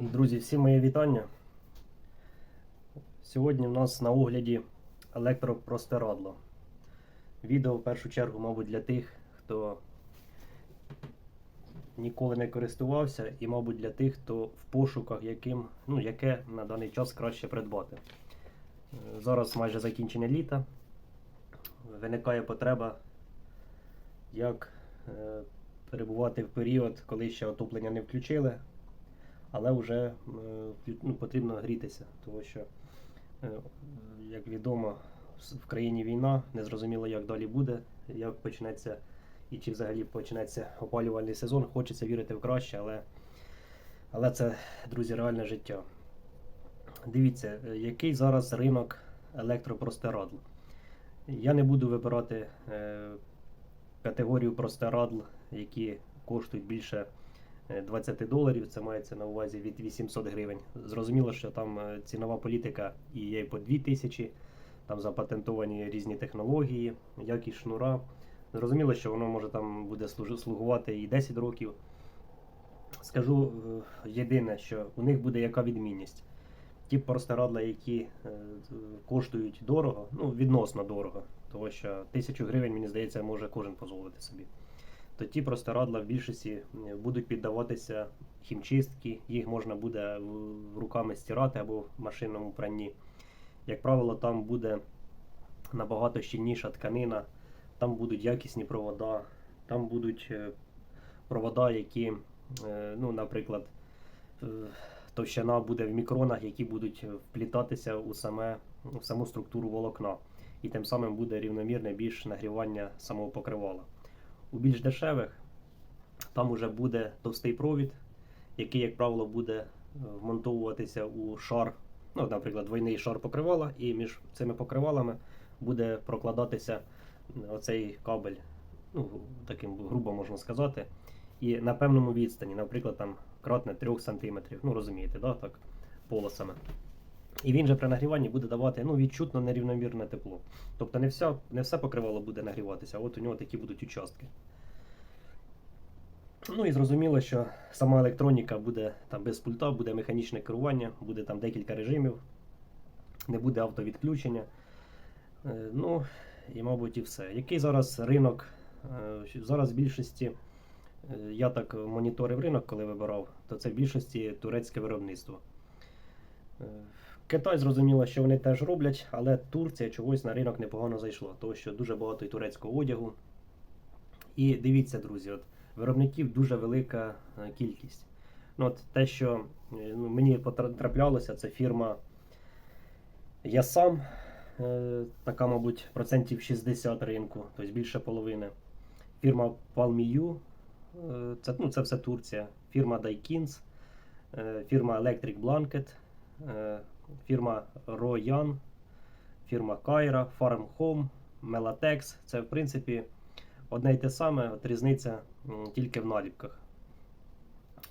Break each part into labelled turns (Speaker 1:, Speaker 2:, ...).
Speaker 1: Друзі, всі мої вітання. Сьогодні в нас на огляді електропростирадло. Відео в першу чергу, мабуть, для тих, хто ніколи не користувався, і, мабуть, для тих, хто в пошуках, яким, ну, яке на даний час краще придбати. Зараз майже закінчення літа. Виникає потреба, як е, перебувати в період, коли ще отоплення не включили, але вже е, ну, потрібно грітися, тому що, е, як відомо, в країні війна, незрозуміло, як далі буде, як почнеться і чи взагалі почнеться опалювальний сезон. Хочеться вірити в краще, але, але це, друзі, реальне життя. Дивіться, е, який зараз ринок електропростирадл. Я не буду вибирати е, категорію простирадл, які коштують більше 20 доларів. Це мається на увазі від 800 гривень. Зрозуміло, що там е, цінова політика і є по 2000, там запатентовані різні технології, якість шнура. Зрозуміло, що воно може там буде слугувати і 10 років. Скажу е, єдине, що у них буде яка відмінність. Ті простирадла, які е, коштують дорого, ну відносно дорого, тому що тисячу гривень, мені здається, може кожен дозволити собі. То ті простирадла в більшості будуть піддаватися хімчистки, їх можна буде руками стирати або в машинному пранні. Як правило, там буде набагато щільніша тканина, там будуть якісні провода, там будуть е, провода, які, е, ну, наприклад, е, товщина буде в мікронах, які будуть вплітатися у, саме, у саму структуру волокна. І тим самим буде рівномірне більш нагрівання самого покривала. У більш дешевих там уже буде товстий провід, який, як правило, буде е, вмонтовуватися у шар, ну, наприклад, двойний шар покривала, і між цими покривалами буде прокладатися оцей кабель, ну, таким грубо можна сказати, і на певному відстані, наприклад, там кратне 3 см, ну розумієте, да, так, полосами. І він же при нагріванні буде давати ну, відчутно нерівномірне тепло. Тобто не, вся, не все покривало буде нагріватися, а от у нього такі будуть участки. Ну і зрозуміло, що сама електроніка буде там без пульта, буде механічне керування, буде там декілька режимів, не буде автовідключення. Е, Ну і, мабуть, і все. Який зараз ринок? Е, Зараз в більшості, е, я так моніторив ринок, коли вибирав, то це в більшості турецьке виробництво. Китай зрозуміло, що вони теж роблять, але Турція чогось на ринок непогано зайшла, тому що дуже багато і турецького одягу. І дивіться, друзі, от виробників дуже велика е, кількість. Ну, от те, що е, ну, мені потра- траплялося, це фірма Я сам, е, така, мабуть, процентів 60 ринку, тобто більше половини. Фірма Palmiu, е, це, ну, це все Турція. Фірма Daikin's, е, фірма Electric Blanket, е, фірма Royan, фірма Kaira, Farm Home, Melatex. Це, в принципі, одне й те саме, от різниця тільки в наліпках.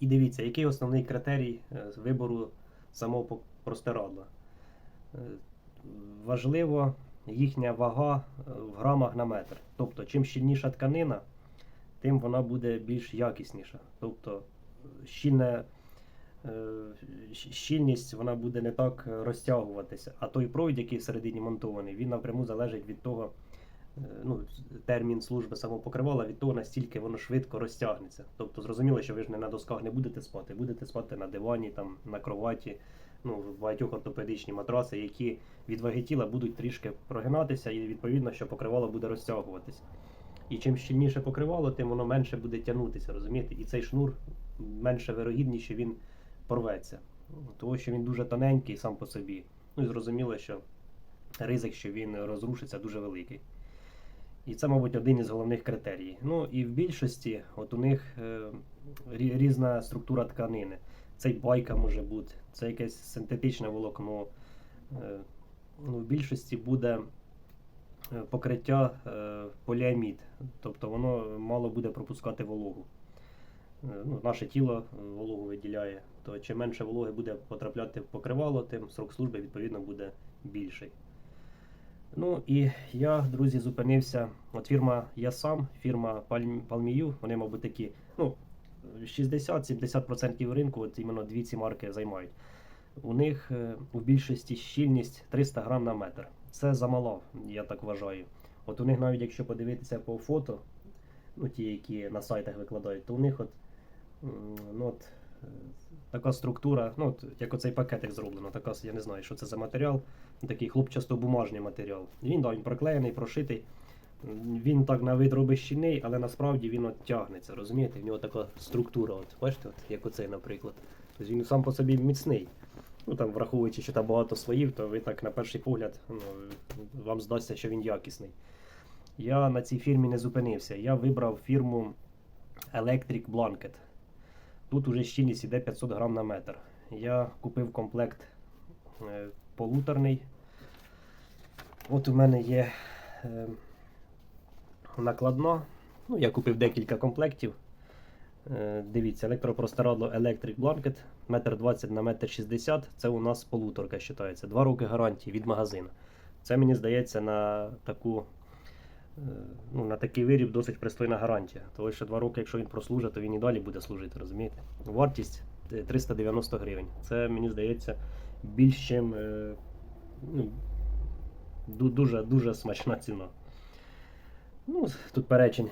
Speaker 1: І дивіться, який основний критерій е, вибору самого простирадла. Е, Важливо їхня вага е, в грамах на метр. Тобто, чим щільніша тканина, тим вона буде більш якісніша. Тобто, щільне, щільність вона буде не так е, розтягуватися. А той провід, який всередині монтований, він напряму залежить від того, е, ну, термін служби самопокривала, від того, настільки воно швидко розтягнеться. Тобто, зрозуміло, що ви ж не на досках не будете спати, будете спати на дивані, там, на кроваті, ну, в багатьох ортопедичні матраси, які від ваги тіла будуть трішки прогинатися, і відповідно, що покривало буде розтягуватися. І чим щільніше покривало, тим воно менше буде тягнутися, розумієте? І цей шнур менше вирогідніше він порветься. Тому що він дуже тоненький сам по собі. Ну і зрозуміло, що ризик, що він розрушиться, дуже великий. І це, мабуть, один із головних критерій. Ну і в більшості, от у них е, різна структура тканини. Це байка може бути, це якесь синтетичне волокно. Е, ну, в більшості буде е, покриття е, поліамід, тобто воно мало буде пропускати вологу. Е, Ну, наше тіло е, вологу виділяє, то чим менше вологи буде потрапляти в покривало, тим срок служби відповідно буде більший. Ну і я, друзі, зупинився. От фірма Я сам, фірма Palm- Palmiu, вони, мабуть, такі, ну, 60-70% ринку, от іменно дві ці марки займають. У них е, у більшості щільність 300 грам на метр. Це замало, я так вважаю. От у них навіть якщо подивитися по фото, ну ті, які на сайтах викладають, то у них от, ну, от така структура, ну як оцей пакетик зроблено, така, я не знаю, що це за матеріал, такий хлопчасто-бумажний матеріал. Він, да, він проклеєний, прошитий. Він так на вид робить але насправді він от тягнеться, розумієте? В нього така структура, от, бачите, от, як оцей, наприклад. Тобто він сам по собі міцний. Ну там, враховуючи, що там багато своїв, то ви так на перший погляд ну, вам здасться, що він якісний. Я на цій фірмі не зупинився. Я вибрав фірму Electric Blanket. Тут уже щільність іде 500 грам на метр. Я купив комплект е, полуторний. От у мене є е, накладна. Ну, я купив декілька комплектів. Е, Дивіться, електропростирадло Electric Blanket, 1,20 на 1,60 м. Це у нас полуторка вважається. Два роки гарантії від магазину. Це мені здається на таку. Е, Ну, на такий виріб досить пристойна гарантія. Тому що два роки, якщо він прослужить, то він і далі буде служити, розумієте? Вартість е, 390 гривень. Це мені здається більш чим е, ну, дуже, дуже смачна ціна. Ну, тут перечень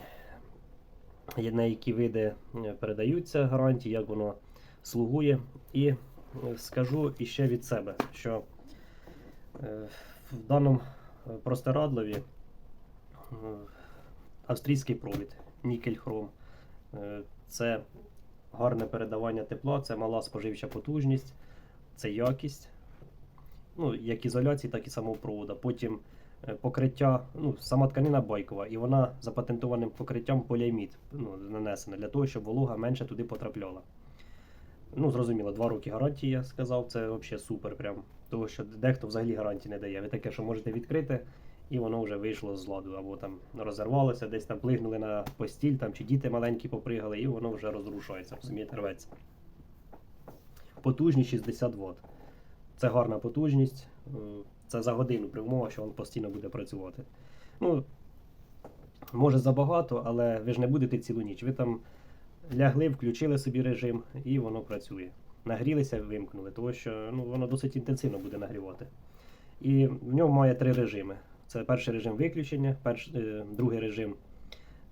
Speaker 1: на які види е, передаються гарантії, як воно слугує. І е, скажу іще від себе, що е, в даному е, простирадлові е, австрійський провід, нікель хром. Е, Це гарне передавання тепла, це мала споживча потужність, це якість. Ну, як ізоляції, так і самого провода. Потім е, покриття, ну, сама тканина байкова, і вона запатентованим покриттям поліамід ну, нанесена для того, щоб волога менше туди потрапляла. Ну, зрозуміло, два роки гарантії, я сказав, це взагалі супер. Прям. Тому що дехто взагалі гарантії не дає. Ви таке, що можете відкрити, і воно вже вийшло з ладу, або там розірвалося, десь там плигнули на постіль, там, чи діти маленькі попригали, і воно вже розрушається, розумієте, рветься. Потужність 60 Вт. Це гарна потужність. е, Це за годину при умові, що він постійно буде працювати. Ну, може забагато, але ви ж не будете цілу ніч. Ви там лягли, включили собі режим і воно працює. Нагрілися, вимкнули, тому що ну, воно досить інтенсивно буде нагрівати. І в ньому має три режими. Це перший режим виключення, перш, е, другий режим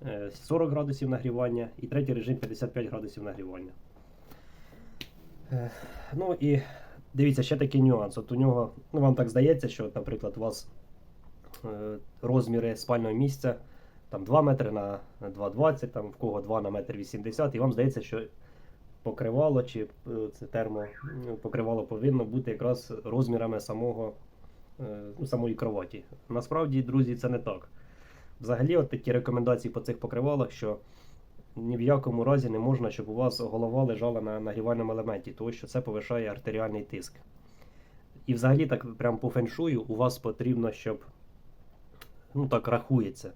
Speaker 1: е, 40 градусів нагрівання і третій режим 55 градусів нагрівання. Е, Ну і дивіться, ще такий нюанс. От у нього, ну вам так здається, що, наприклад, у вас е, розміри спального місця там 2 метри на 2,20, там в кого 2 на 1,80 м, і вам здається, що покривало чи е, це термо ну, покривало повинно бути якраз розмірами самого, е, ну, самої кроваті. Насправді, друзі, це не так. Взагалі, от такі рекомендації по цих покривалах, що ні в якому разі не можна, щоб у вас голова лежала на нагрівальному елементі, тому що це повишає артеріальний тиск. І взагалі, так прям по феншую, у вас потрібно, щоб ну так рахується,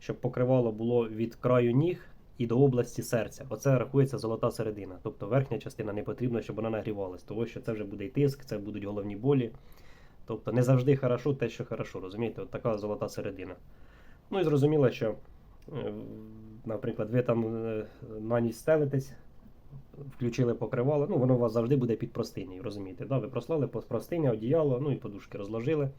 Speaker 1: щоб покривало було від краю ніг і до області серця. Оце рахується золота середина. Тобто верхня частина не потрібна, щоб вона нагрівалась, тому що це вже буде і тиск, це будуть головні болі. Тобто не завжди хорошо те, що хорошо, розумієте? От така золота середина. Ну і зрозуміло, що, е, наприклад, ви там е, на ніч стелитесь, включили покривало, ну воно у вас завжди буде під простинею, розумієте? Да? Ви прослали по простині, одіяло, ну і подушки розложили.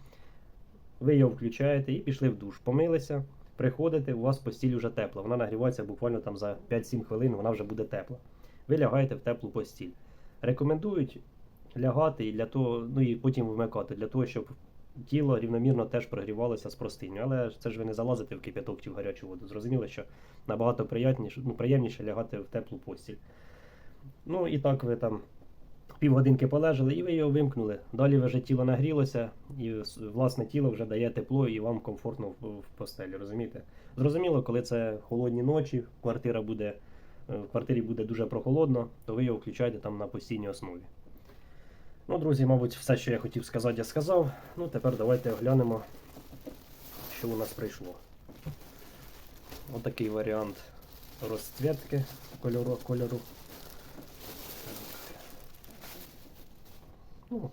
Speaker 1: Ви його включаєте і пішли в душ. Помилися, приходите, у вас постіль вже тепла. Вона нагрівається буквально там за 5-7 хвилин, вона вже буде тепла. Ви лягаєте в теплу постіль. Рекомендують лягати і для того, ну і потім вмикати, для того, щоб тіло рівномірно теж прогрівалося з простиню. Але це ж ви не залазите в кип'яток чи в гарячу воду. Зрозуміло, що набагато приятніше, ну, приємніше лягати в теплу постіль. Ну і так ви там півгодинки полежали, і ви його вимкнули. Далі вже тіло нагрілося, і власне тіло вже дає тепло і вам комфортно в, в постелі, розумієте? Зрозуміло, коли це холодні ночі, квартира буде, е, в квартирі буде дуже прохолодно, то ви його включаєте там на постійній основі. Ну, друзі, мабуть, все, що я хотів сказати, я сказав. Ну, тепер давайте оглянемо, що у нас прийшло. Отакий варіант розцвітки кольору. кольору. Ну,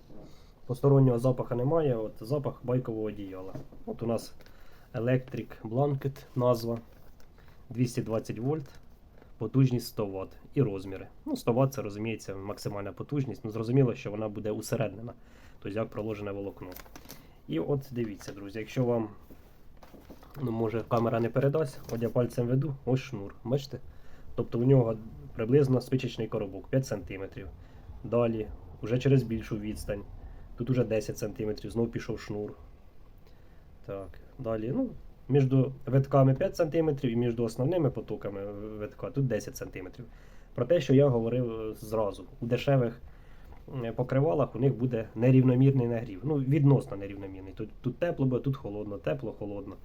Speaker 1: постороннього запаху немає, от запах байкового одіяла. От у нас Electric Blanket назва 220 вольт. Потужність 100 Вт і розміри. Ну, 100 Вт це розуміється максимальна потужність. Ну, зрозуміло, що вона буде усереднена, тобто як проложене волокно. І от дивіться, друзі, якщо вам, ну, може, камера не передасть, от я пальцем веду, ось шнур. Бачите? Тобто у нього приблизно спичечний коробок 5 см. Далі, вже через більшу відстань. Тут уже 10 см, знову пішов шнур. Так, далі, ну, між витками 5 см і між основними потоками витка тут 10 см. Про те, що я говорив е, зразу, у дешевих е, покривалах у них буде нерівномірний нагрів. Ну, відносно нерівномірний. Тут, тут тепло буде, тут холодно, тепло, холодно.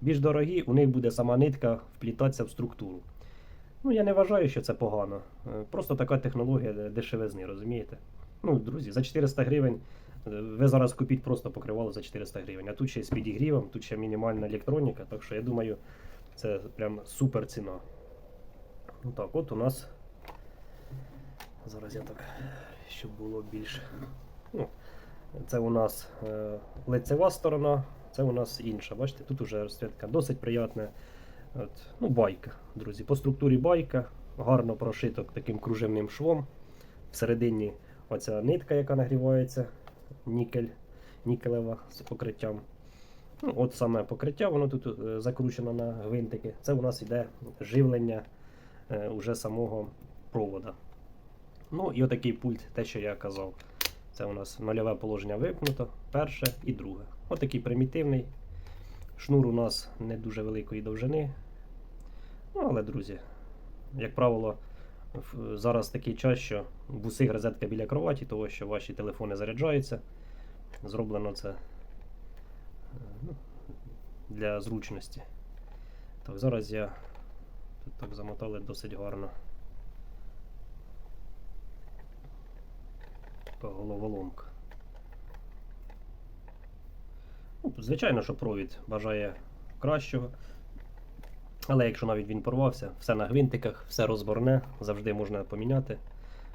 Speaker 1: Більш дорогі, у них буде сама нитка вплітатися в структуру. Ну, я не вважаю, що це погано. Е, Просто така технологія дешевизни, розумієте? Ну, друзі, за 400 гривень ви зараз купіть просто покривало за 400 гривень. А тут ще з підігрівом, тут ще мінімальна електроніка, так що я думаю, це прям супер ціна. Ну так, от у нас. Зараз я так, щоб було більше. Ну, це у нас е, лицева сторона, це у нас інша. Бачите, тут уже розцвітка досить приятна. От, ну, байка, друзі. По структурі байка, гарно прошито таким кружевним швом. Всередині оця нитка, яка нагрівається, нікель, нікелева з покриттям. Ну, от саме покриття, воно тут е, закручено на гвинтики. Це у нас йде живлення е, уже самого провода. Ну і отакий пульт, те, що я казав. Це у нас нульове положення вимкнуто, перше і друге. Отакий примітивний. Шнур у нас не дуже великої довжини. Ну, але, друзі, як правило, зараз такий час, що в усіх розетка біля кроваті, того що ваші телефони заряджаються. Зроблено це е, ну, для зручності. Так, зараз я тут так замотали досить гарно. Головоломка. Ну, звичайно, що провід бажає кращого. Але якщо навіть він порвався, все на гвинтиках, все розборне, завжди можна поміняти,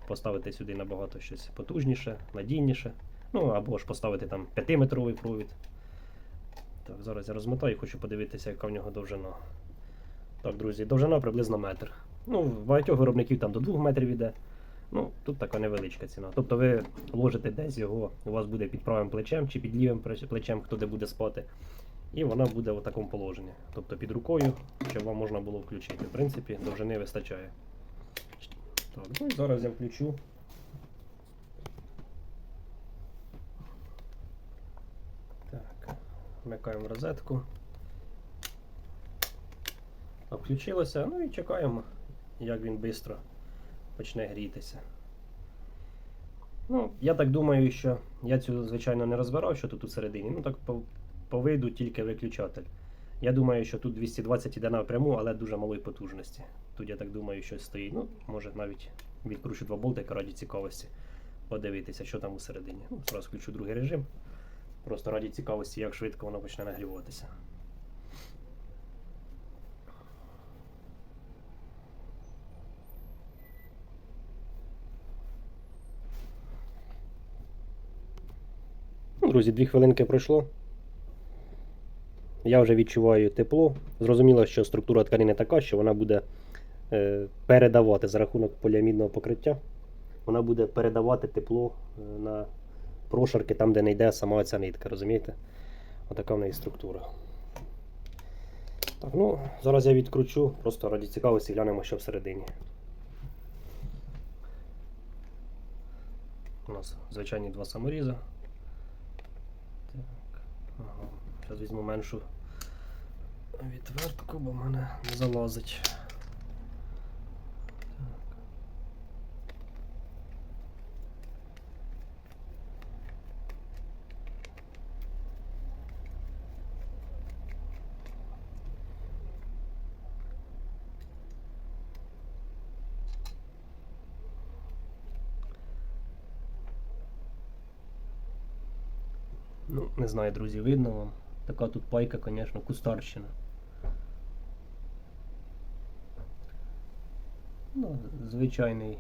Speaker 1: поставити сюди набагато щось потужніше, надійніше. Ну або ж поставити там 5-метровий провід. Так, зараз я розмотаю хочу подивитися, яка в нього довжина. Так, друзі, довжина приблизно метр. Ну, в багатьох виробників там до 2 метрів іде. Ну, тут така невеличка ціна. Тобто ви ложите десь його, у вас буде під правим плечем чи під лівим плечем, хто де буде спати. І вона буде в такому положенні. Тобто під рукою, щоб вам можна було включити. В принципі, довжини вистачає. Так, ну і зараз я включу. Так, вмикаємо розетку. Включилося, ну і чекаємо, як він швидко почне грітися. Ну, я так думаю, що я цю, звичайно, не розбирав, що тут усередині. Ну так по, виду тільки виключатель. Я думаю, що тут 220 іде напряму, але дуже малої потужності. Тут я так думаю, щось стоїть. Ну, може навіть відкручу два болтика раді цікавості. Подивитися, що там усередині. Ну, зараз включу другий режим. Просто раді цікавості, як швидко воно почне нагріватися. Ну, Друзі, дві хвилинки пройшло. Я вже відчуваю тепло. Зрозуміло, що структура тканини така, що вона буде е, передавати за рахунок поліамідного покриття. Вона буде передавати тепло е, на прошарки там, де не йде сама ця нитка, розумієте? Отака в неї структура. Так, ну, зараз я відкручу, просто раді цікавості глянемо, що всередині. У нас звичайні два саморіза. Так, ага. Зараз візьму меншу відвертку, бо мене не залазить. Ну, не знаю, друзі, видно вам. Така тут пайка, звісно, кустарщина. Ну, звичайний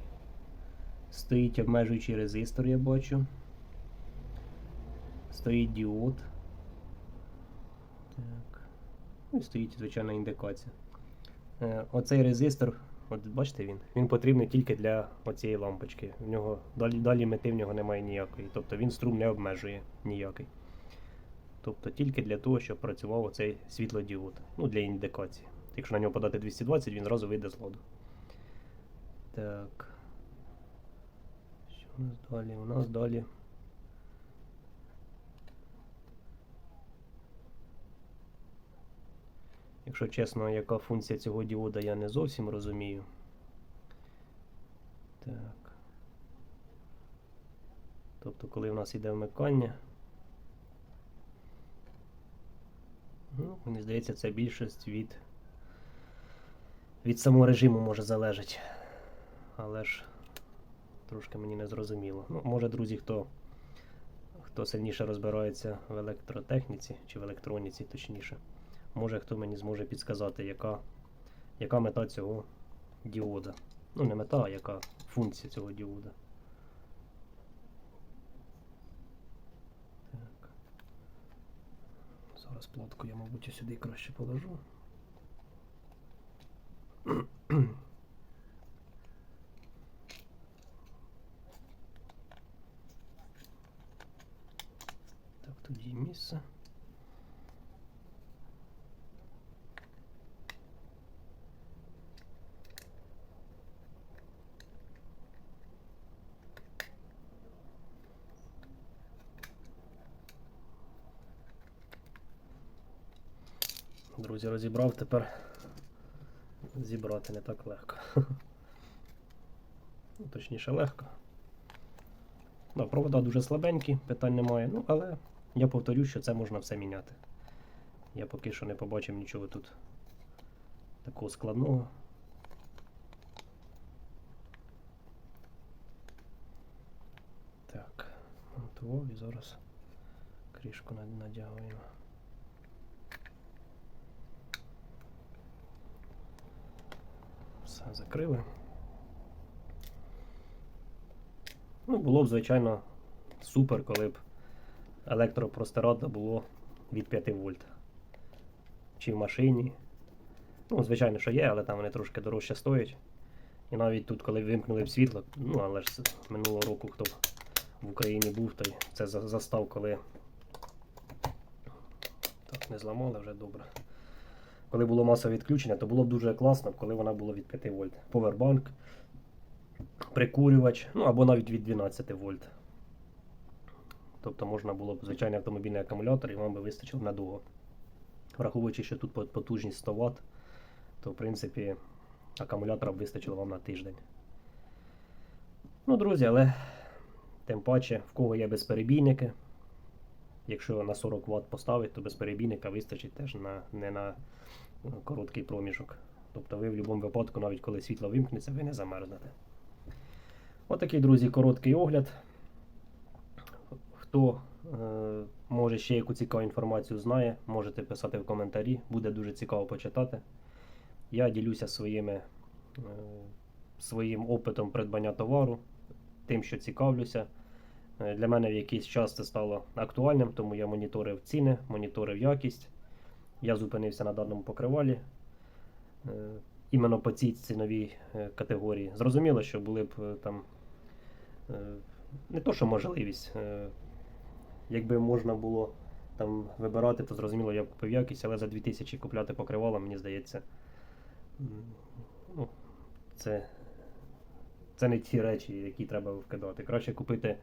Speaker 1: стоїть обмежуючий резистор, я бачу. Стоїть діод. Так. Ну і стоїть звичайна індикація. Е, Оцей резистор От бачите він? Він потрібний тільки для оцієї лампочки. В нього далі, далі мети в нього немає ніякої. Тобто він струм не обмежує ніякий. Тобто тільки для того, щоб працював оцей світлодіод. Ну, для індикації. Якщо на нього подати 220, він зразу вийде з ладу. Так. Що у нас далі? У нас далі. Якщо чесно, яка функція цього діода, я не зовсім розумію. Так. Тобто, коли в нас йде вмикання. Ну, мені здається, це більшість від, від самого режиму може залежати. Але ж трошки мені не зрозуміло. Ну, може, друзі, хто, хто сильніше розбирається в електротехніці чи в електроніці, точніше. Може хто мені зможе підсказати, яка, яка мета цього діода. Ну, не мета, а яка функція цього діода. Так. Зараз плотку я, мабуть, сюди краще положу. Так, тут є місце. Друзі, розібрав, тепер зібрати не так легко. Ну, Точніше, легко. Да, провода дуже слабенькі, питань немає. Ну, але я повторю, що це можна все міняти. Я поки що не побачив нічого тут такого складного. Так, монтував і зараз кришку над- надягуємо. Закрили. Ну, було б, звичайно, супер, коли б електропростирада було від 5 вольт. Чи в машині. Ну, звичайно, що є, але там вони трошки дорожче стоять. І навіть тут, коли вимкнули б світло, ну але ж минулого року, хто в Україні був, той це застав, коли. Так, не зламали вже добре. Коли було масове відключення, то було б дуже класно, коли вона була від 5 вольт. Повербанк, прикурювач, ну або навіть від 12 вольт. Тобто можна було б звичайний автомобільний акумулятор і вам би вистачило надовго. Враховуючи, що тут потужність 100 Вт, то в принципі акумулятора б вистачило вам на тиждень. Ну, друзі, але тим паче, в кого є безперебійники. Якщо на 40 Вт поставити, то безперебійника вистачить теж на, не на е, короткий проміжок. Тобто ви в будь-якому випадку, навіть коли світло вимкнеться, ви не замерзнете. Отакий, друзі, короткий огляд. Хто е, може ще яку цікаву інформацію знає, можете писати в коментарі, буде дуже цікаво почитати. Я ділюся своїми, е, своїм опитом придбання товару, тим, що цікавлюся. Е, Для мене в якийсь час це стало актуальним, тому я моніторив ціни, моніторив якість. Я зупинився на даному покривалі. е, Іменно по цій ціновій е, категорії. Зрозуміло, що були б там не то, що можливість. Якби можна було там вибирати, то зрозуміло, я б купив якість, але за 2000 купляти покривало, мені здається. Ну, це, це не ті речі, які треба вкидати. Краще купити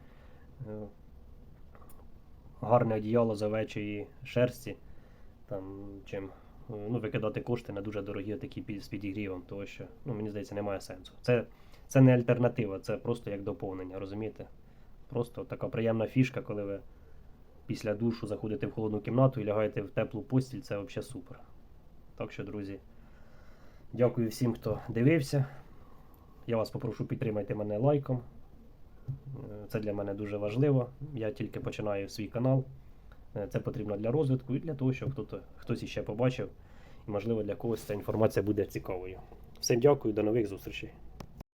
Speaker 1: гарне одіяло з овечої шерсті, там, чим е, ну, викидати кошти на дуже дорогі такі з підігрівом, тому що ну, мені здається, немає сенсу. Це, це не альтернатива, це просто як доповнення, розумієте? Просто така приємна фішка, коли ви після душу заходите в холодну кімнату і лягаєте в теплу постіль, це взагалі супер. Так що, друзі, дякую всім, хто дивився. Я вас попрошу підтримайте мене лайком. Е, Це для мене дуже важливо. Я тільки починаю свій канал. Е, Це потрібно для розвитку і для того, щоб хтось, хтось іще побачив. І, можливо, для когось ця інформація буде цікавою. Всім дякую, до нових зустрічей.